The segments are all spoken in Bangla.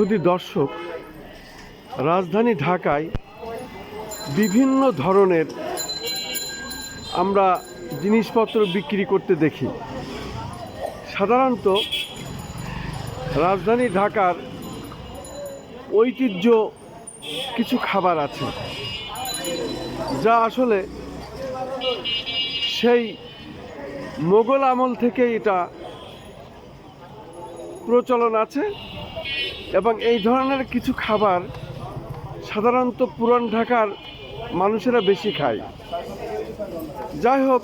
শুধু দর্শক রাজধানী ঢাকায় বিভিন্ন ধরনের আমরা জিনিসপত্র বিক্রি করতে দেখি। সাধারণত রাজধানী ঢাকার ঐতিহ্য কিছু খাবার আছে, যা আসলে সেই মোগল আমল থেকে এটা প্রচলন আছে। এবং এই ধরনের কিছু খাবার সাধারণত পুরান ঢাকার মানুষেরা বেশি খায়। যাই হোক,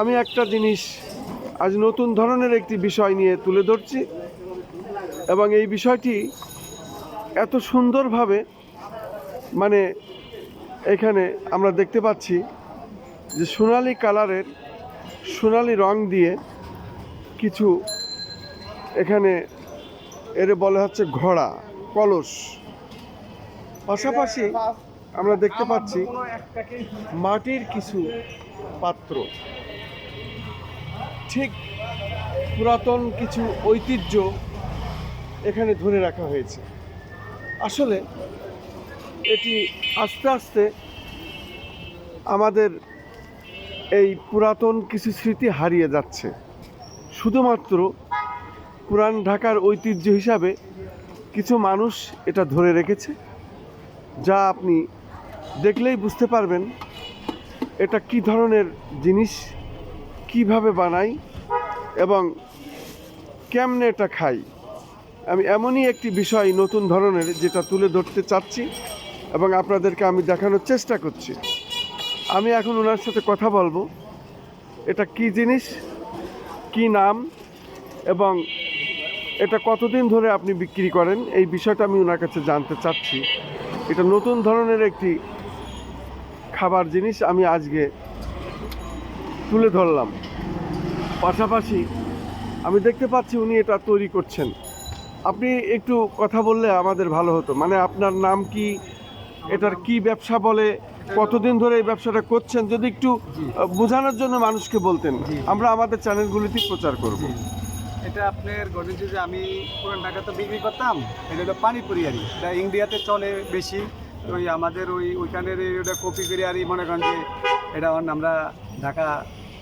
আমি একটা জিনিস আজ নতুন ধরনের একটি বিষয় নিয়ে তুলে ধরছি এবং এই বিষয়টি এত সুন্দরভাবে মানে এখানে আমরা দেখতে পাচ্ছি যে সোনালি কালারের সোনালি রং দিয়ে কিছু এখানে এর বলা হচ্ছে ঘোড়া, কলস। পাশাপাশি আমরা দেখতে পাচ্ছি মাটির কিছু পাত্র। ঠিক পুরাতন কিছু ঐতিহ্য এখানে ধরে রাখা হয়েছে। আসলে এটি আস্তে আস্তে আমাদের এই পুরাতন কিছু স্মৃতি হারিয়ে যাচ্ছে। শুধুমাত্র পুরান ঢাকার ঐতিহ্য হিসাবে কিছু মানুষ এটা ধরে রেখেছে, যা আপনি দেখলেই বুঝতে পারবেন এটা কি ধরনের জিনিস, কীভাবে বানাই এবং কেমনে এটা খাই। আমি এমনই একটি বিষয় নতুন ধরনের যেটা তুলে ধরতে চাচ্ছি এবং আপনাদেরকে আমি দেখানোর চেষ্টা করছি। আমি এখন ওনার সাথে কথা বলব, এটা কি জিনিস, কি নাম এবং এটা কতদিন ধরে আপনি বিক্রি করেন? এই বিষয়টা আমি ওনার কাছে জানতে চাচ্ছি। এটা নতুন ধরনের একটি খাবার জিনিস আমি আজকে তুলে ধরলাম। পাশাপাশি আমি দেখতে পাচ্ছি উনি এটা তৈরি করছেন। আপনি একটু কথা বললে আমাদের ভালো হতো। মানে আপনার নাম কি? এটার কি ব্যবসা বলে? কতদিন ধরে এই ব্যবসাটা করছেন? যদি একটু বোঝানোর জন্য মানুষকে বলতেন। আমরা আমাদের চ্যানেলগুলিতে প্রচার করব। এটা আপনার ঘটেছে যে আমি পুরান ঢাকাতে বিক্রি করতাম। এটা হলো পানিপুরি আরি। এটা ইন্ডিয়াতে চলে বেশি। ওই আমাদের ওই ওইখানের ওটা কপি করে আরি মনে করেন যে এটা আমরা ঢাকা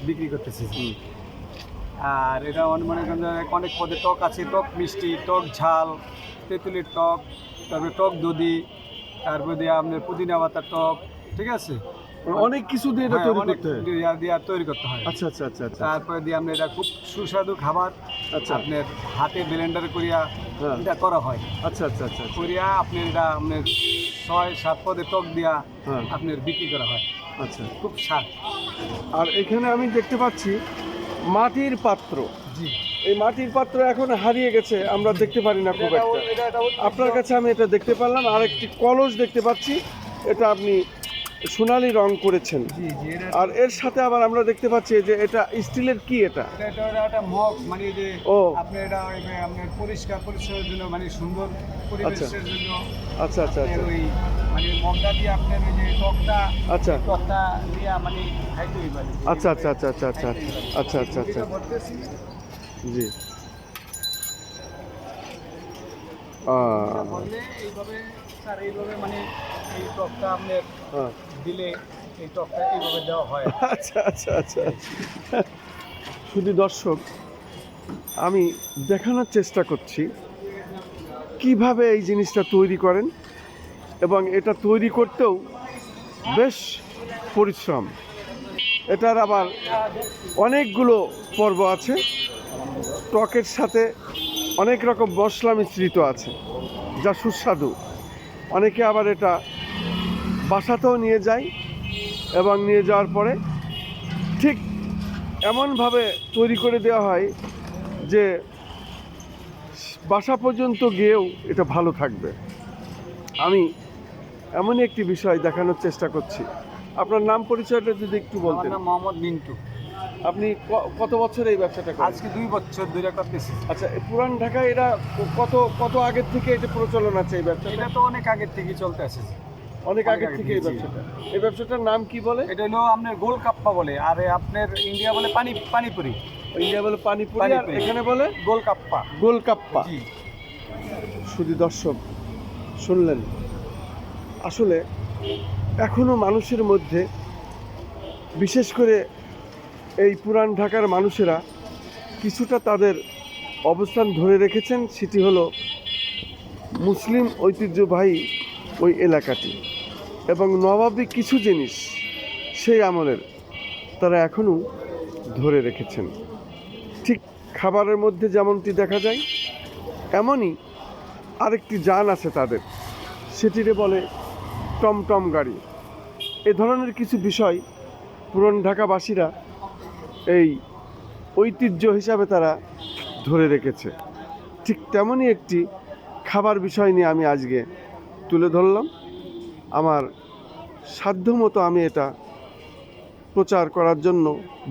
বিক্রি করতেছি। আর এটা মনে করেন যে অনেক পদে টক আছে টক মিষ্টি টক ঝাল তেঁতুলের টক তারপরে টক দধি তারপরে দিয়ে আপনার পুদিনা পাতার টক ঠিক আছে? অনেক কিছু দিয়ে এটা হ্যাঁ, তৈরি করতে হয়। দিয়া দিয়া তৈরি করতে হয়। আচ্ছা আচ্ছা আচ্ছা আচ্ছা। তারপরে দিয়ে আমরা এটা খুব সুস্বাদু খাবার আচ্ছা। আপনার হাতে ব্লেন্ডার করিয়া হ্যাঁ। এটা করা হয়। আচ্ছা আচ্ছা আচ্ছা আচ্ছা। করিয়া আপনি এটা আপনার ছয় সাত পদে টক দিয়া হ্যাঁ। আপনার বিক্রি করা হয়। আচ্ছা। খুব স্বাদ। আর এখানে আমি দেখতে পাচ্ছি মাটির পাত্র। জি। এই মাটির পাত্র এখন হারিয়ে গেছে আমরা দেখতে পারি না খুব একটা। আপনার কাছে আমি এটা দেখতে পারলাম। আর একটি কলস দেখতে পাচ্ছি। এটা আপনি সোনালি রং করেছেন। আর এর সাথে আবার আমরা দেখতে পাচ্ছি যে এটা স্টিলের কি এটা? এটা মগ মানে যে ও। আপনি এটা আপনার পরিষ্কার জন্য মানে সুন্দর পরিবেশের জন্য আচ্ছা আচ্ছা আচ্ছা। ওই মানে মগটা দিয়ে আপনার ওই যে টকটা আচ্ছা। টকটা দিয়া মানে খাইতে হইবে আচ্ছা আচ্ছা আচ্ছা আচ্ছা আচ্ছা আচ্ছা আচ্ছা আচ্ছা। জি। আহ, এইভাবে স্যার এইভাবে মানে এই টকটা আপনার হ্যাঁ। দিলে এই টকটা এইভাবে দেওয়া হয়। আচ্ছা আচ্ছা আচ্ছা। শুধু দর্শক, আমি দেখানোর চেষ্টা করছি কীভাবে এই জিনিসটা তৈরি করেন এবং এটা তৈরি করতেও বেশ পরিশ্রম। এটার আবার অনেকগুলো পর্ব আছে। টকের সাথে অনেক রকম মশলা মিশ্রিত আছে, যা সুস্বাদু। অনেকে আবার এটা বাসাতেও নিয়ে যায় এবং নিয়ে যাওয়ার পরে ঠিক এমনভাবে তৈরি করে দেওয়া হয় যে বাসা পর্যন্ত গিয়েও এটা ভালো থাকবে। আমি এমনই একটি বিষয় দেখানোর চেষ্টা করছি। আপনার নাম পরিচয়টা যদি একটু বলতেন। নাম মোহাম্মদ মিন্টু। আপনি কত বছর এই ব্যবসাটা করেন? আজকে দুই বছর ধরে করতেছি আচ্ছা এই পুরান ঢাকায় এটা কত কত আগের থেকে এটা প্রচলন আছে এই ব্যবসা এটা তো অনেক আগের থেকেই চলতে আসে অনেক আগে থেকে এই ব্যবসাটা। এই ব্যবসাটার নাম কি বলে? এটা হলো আপনার গোল কাপ্পা বলে আর আপনার ইন্ডিয়া বলে পানি পানিপুরি। ইন্ডিয়া বলে পানিপুরি আর এখানে বলে? গোল কাপ্পা। গোলকাপ্পা জি। শুধু দর্শক শুনলেন? আসলে এখনও মানুষের মধ্যে বিশেষ করে এই পুরান ঢাকার মানুষেরা কিছুটা তাদের অবস্থান ধরে রেখেছেন সেটি হলো মুসলিম ঐতিহ্যবাহী ওই এলাকাটি। এবং নবাবী কিছু জিনিস সেই আমলের তারা এখনও ধরে রেখেছেন। ঠিক খাবারের মধ্যে যেমনটি দেখা যায়, এমনই আরেকটি যান আছে তাদের। সেটিরে বলে টমটম গাড়ি। এ ধরনের কিছু বিষয় পুরন ঢাকাবাসীরা এই ঐতিহ্য হিসাবে তারা ধরে রেখেছে। ঠিক তেমনই একটি খাবার বিষয় নিয়ে আমি আজকে তুলে ধরলাম। আমার সাধ্যমতো আমি এটা প্রচার করার জন্য,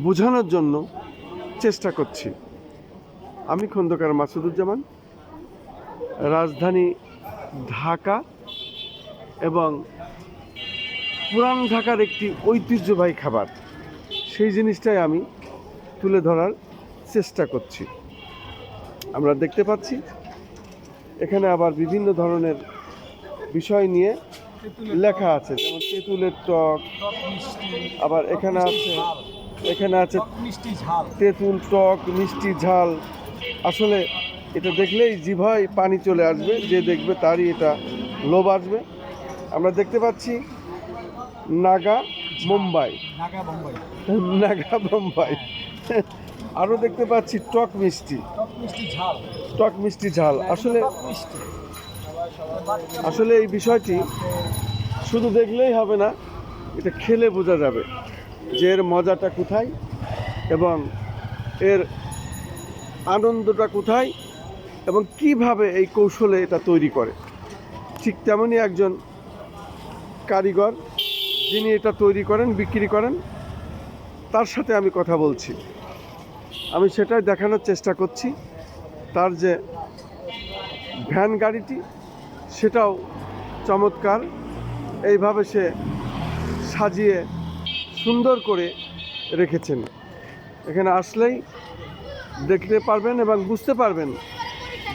বোঝানোর জন্য চেষ্টা করছি। আমি খন্দকার মাসুদুজ্জামান, রাজধানী ঢাকা এবং পুরান ঢাকার একটি ঐতিহ্যবাহী খাবার। সেই জিনিসটাই আমি তুলে ধরার চেষ্টা করছি। আমরা দেখতে পাচ্ছি, এখানে আবার বিভিন্ন ধরনের বিষয় নিয়ে লেখা আছে যেমন তেঁতুলের টক। আবার এখানে আছে এখানে আছে মিষ্টি ঝাল। তেঁতুল টক মিষ্টি ঝাল। আসলে এটা দেখলেই জিভায় পানি চলে আসবে যে দেখবে তারই এটা লোভ আসবে। আমরা দেখতে পাচ্ছি নাগা মুম্বাই। নাগা মুম্বাই। আরও দেখতে পাচ্ছি টক মিষ্টি। টক মিষ্টি ঝাল। টক মিষ্টি ঝাল। আসলে আসলে এই বিষয়টি শুধু দেখলেই হবে না, এটা খেলে বোঝা যাবে যে এর মজাটা কোথায় এবং এর আনন্দটা কোথায় এবং কীভাবে এই কৌশলে এটা তৈরি করে। ঠিক তেমনই একজন কারিগর যিনি এটা তৈরি করেন, বিক্রি করেন, তার সাথে আমি কথা বলছি। আমি সেটাই দেখানোর চেষ্টা করছি। তার যে ভ্যান গাড়িটি সেটাও চমৎকার। এইভাবে সে সাজিয়ে সুন্দর করে রেখেছেন। এখানে আসলেই দেখতে পারবেন এবং বুঝতে পারবেন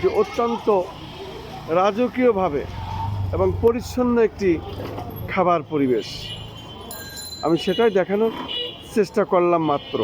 যে অত্যন্ত রাজকীয়ভাবে এবং পরিচ্ছন্ন একটি খাবার পরিবেশ। আমি সেটাই দেখানোর চেষ্টা করলাম মাত্র।